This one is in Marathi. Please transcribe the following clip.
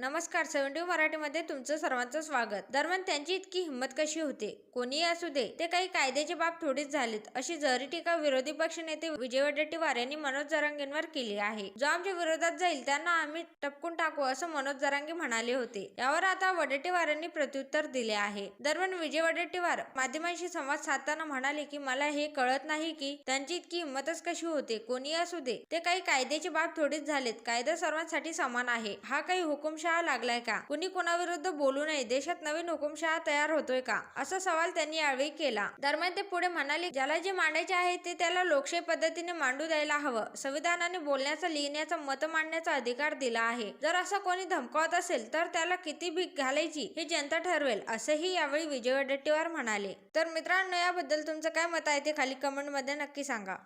नमस्कार सेव्हन्टी मराठीमध्ये तुमचं सर्वांचं स्वागत. दरम्यान त्यांची इतकी हिंमत कशी होते? कोणीही असू दे ते काही कायद्याची बाब थोडीच झालीत अशी जहरी टीका विरोधी पक्ष नेते विजय वडेट्टीवार यांनी मनोज जरांगेंवर केली आहे. जो आमच्या विरोधात जाईल त्यांना आम्ही टपकून टाकू असं मनोज जरांगे म्हणाले होते. यावर आता वडेट्टीवारांनी प्रत्युत्तर दिले आहे. दरम्यान विजय वडेट्टीवार माध्यमांशी संवाद साधताना म्हणाले की मला हे कळत नाही की त्यांची इतकी हिंमतच कशी होते. कोणी असू दे ते काही कायद्याची बाब थोडीच झालेत. कायदा सर्वांसाठी समान आहे. हा काही हुकुमशहा लागलाय का? कुणी कोणाविरुद्ध बोलू नये? देशात नवीन हुकुमशहा तयार होतोय का? असा सवाल त्यांनी यावेळी केला. दरम्यान ते पुढे म्हणाले ज्याला जे मांडायचे आहे ते त्याला लोकशाही पद्धतीने मांडू द्यायला हवं. संविधानाने बोलण्याचा लिहिण्याचा मत मांडण्याचा अधिकार दिला आहे. जर असं कोणी धमकावत असेल तर त्याला किती भीक घालायची हे जनता ठरवेल असेही यावेळी विजय वडेट्टीवार म्हणाले. तर मित्रांनो याबद्दल तुमचं काय मत आहे ते खाली कमेंटमध्ये नक्की सांगा.